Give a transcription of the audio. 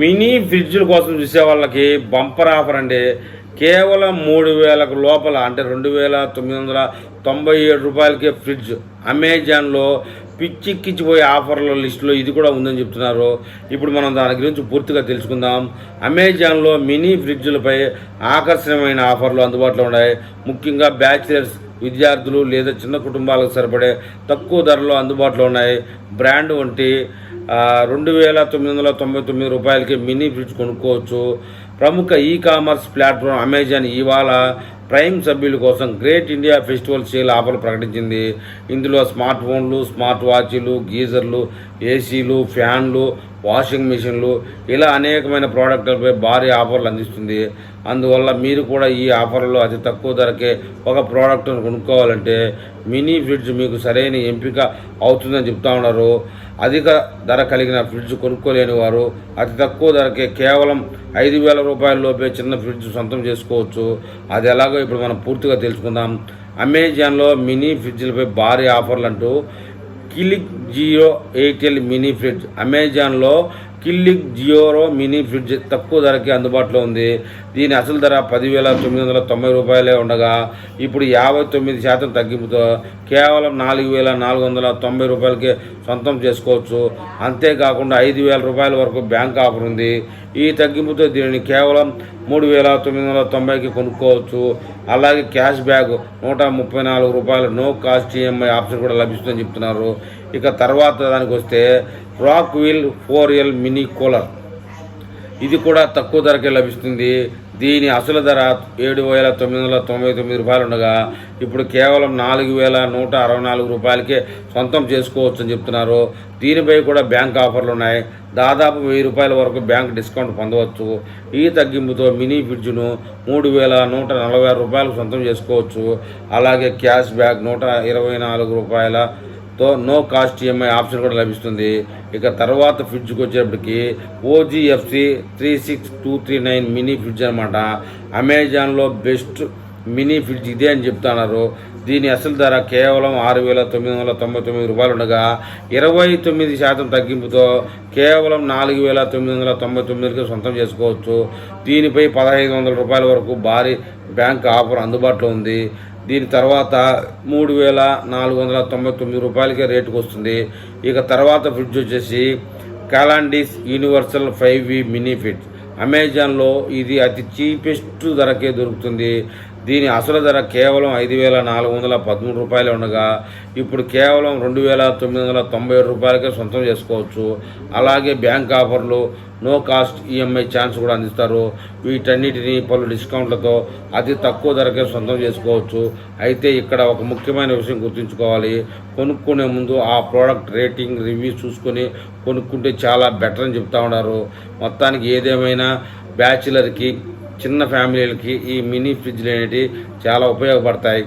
Mini ఫ్రిడ్జ్ల కోసం చూసే వాళ్ళకి బంపర్ ఆఫర్ అండి. కేవలం మూడు వేలకు లోపల అంటే రెండు వేల తొమ్మిది వందల తొంభై ఏడు రూపాయలకే ఫ్రిడ్జ్ అమెజాన్లో పిచ్చిక్కిచ్చిపోయే ఆఫర్ల లిస్టులో ఇది కూడా ఉందని చెప్తున్నారు. ఇప్పుడు మనం దాని గురించి పూర్తిగా తెలుసుకుందాం. అమెజాన్లో మినీ ఫ్రిడ్జ్లపై ఆకర్షణీయమైన ఆఫర్లు అందుబాటులో ఉన్నాయి. ముఖ్యంగా బ్యాచిలర్స్ విద్యార్థులు లేదా చిన్న కుటుంబాలకు సరిపడే తక్కువ ధరలో అందుబాటులో ఉన్నాయి. బ్రాండ్ వంటి రెండు వేల తొమ్మిది వందల తొంభై తొమ్మిది రూపాయలకి మినీ ఫ్రిడ్జ్ కొనుక్కోవచ్చు. ప్రముఖ ఈ కామర్స్ ప్లాట్ఫామ్ అమెజాన్ ఇవాళ ప్రైమ్ సభ్యుల కోసం great India festival sale offer ప్రకటించింది. ఇందులో స్మార్ట్ ఫోన్లు స్మార్ట్ వాచ్లు గీజర్లు ఏసీలు ఫ్యాన్లు వాషింగ్ మిషన్లు ఇలా అనేకమైన ప్రోడక్టులపై భారీ ఆఫర్లు అందిస్తుంది. అందువల్ల మీరు కూడా ఈ ఆఫర్లో అతి తక్కువ ధరకే ఒక ప్రోడక్ట్ను కొనుక్కోవాలంటే మినీ ఫ్రిడ్జ్ మీకు సరైన ఎంపిక అవుతుందని చెప్తా ఉన్నారు. అధిక ధర కలిగిన ఫ్రిడ్జ్ కొనుక్కోలేని వారు అతి తక్కువ ధరకే కేవలం ఐదు వేల రూపాయలలోపే చిన్న ఫ్రిడ్జ్ సొంతం చేసుకోవచ్చు. అది ఎలాగో ఇప్పుడు మనం పూర్తిగా తెలుసుకుందాం. అమెజాన్లో మినీ ఫ్రిడ్జ్లపై భారీ ఆఫర్లు అంటూ కిలిక్ జియో ఎయిర్టెల్ మినీ ఫ్రిడ్జ్ అమెజాన్లో కిల్లిక్ జియోరో మినీ ఫ్రిడ్జ్ తక్కువ ధరకి అందుబాటులో ఉంది. దీని అసలు ధర పదివేల తొమ్మిది వందల తొంభై రూపాయలే ఉండగా ఇప్పుడు యాభై తొమ్మిది శాతం తగ్గింపుతో కేవలం నాలుగు వేల నాలుగు వందల తొంభై రూపాయలకి సొంతం చేసుకోవచ్చు. అంతేకాకుండా ఐదు వేల రూపాయల వరకు బ్యాంక్ ఆఫర్ ఉంది. ఈ తగ్గింపుతో దీనిని కేవలం మూడు వేల తొమ్మిది వందల తొంభైకి కొనుక్కోవచ్చు. అలాగే క్యాష్ బ్యాక్ నూట ముప్పై నాలుగు రూపాయల నో కాస్ట్ ఈఎంఐ ఆప్షన్ కూడా లభిస్తుందని చెప్తున్నారు. ఇక తర్వాత దానికి వస్తే Rockwell four L mini cooler ఇది కూడా తక్కువ ధరకే లభిస్తుంది. దీని అసలు ధర ఏడు వేల తొమ్మిది వందల తొంభై తొమ్మిది రూపాయలు ఉండగా ఇప్పుడు కేవలం నాలుగు వేల నూట అరవై నాలుగు రూపాయలకే సొంతం చేసుకోవచ్చు అని చెప్తున్నారు. దీనిపై కూడా బ్యాంక్ ఆఫర్లు ఉన్నాయి. దాదాపు వెయ్యి రూపాయల వరకు బ్యాంక్ డిస్కౌంట్ పొందవచ్చు. ఈ తగ్గింపుతో మినీ ఫ్రిడ్జ్ను మూడు వేల నూట నలభై ఆరు రూపాయలకు సొంతం చేసుకోవచ్చు. అలాగే క్యాష్ బ్యాక్ నూట ఇరవై నాలుగు రూపాయల తో నో కాస్ట్ ఈఎంఐ ఆప్షన్ కూడా లభిస్తుంది. ఇక తర్వాత ఫ్రిడ్జ్కి వచ్చేప్పటికి OGFC three six two three nine mini fridge అనమాట అమెజాన్లో బెస్ట్ మినీ ఫ్రిడ్జ్ ఇదే అని చెప్తున్నారు. దీని అసలు ధర కేవలం ఆరు వేల తొమ్మిది వందల తొంభై తొమ్మిది రూపాయలు ఉండగా ఇరవై తొమ్మిది శాతం తగ్గింపుతో కేవలం నాలుగు వేల తొమ్మిది వందల తొంభై తొమ్మిదికి సొంతం చేసుకోవచ్చు. దీనిపై పదహైదు వందల రూపాయల వరకు భారీ బ్యాంక్ ఆఫర్ అందుబాటులో ఉంది. దీని తర్వాత మూడు వేల నాలుగు వందల తొంభై తొమ్మిది రూపాయలకే రేటుకు వస్తుంది. ఇక తర్వాత ఫ్రిడ్జ్ వచ్చేసి కాలాండిస్ universal five V mini fridge. అమెజాన్లో ఇది అతి చీపెస్ట్ ధరకే దొరుకుతుంది. దీని అసలు ధర కేవలం ఐదు వేల నాలుగు వందల పదమూడు రూపాయలు ఉండగా ఇప్పుడు కేవలం రెండు వేల తొమ్మిది వందల తొంభై ఏడు రూపాయలకే సొంతం చేసుకోవచ్చు. అలాగే బ్యాంక్ ఆఫర్లు నో కాస్ట్ ఈఎంఐ ఛాన్స్ కూడా అందిస్తారు. వీటన్నిటిని పలు డిస్కౌంట్లతో అతి తక్కువ ధరకే సొంతం చేసుకోవచ్చు. అయితే ఇక్కడ ఒక ముఖ్యమైన విషయం గుర్తుంచుకోవాలి. కొనుక్కునే ముందు ఆ ప్రోడక్ట్ రేటింగ్ రివ్యూ చూసుకొని కొనుక్కుంటే చాలా బెటర్ అని చెప్తా ఉన్నారు. మొత్తానికి ఏదేమైనా బ్యాచిలర్కి చిన్న ఫ్యామిలీలకి ఈ మినీ ఫ్రిడ్జ్లు అనేటివి చాలా ఉపయోగపడతాయి.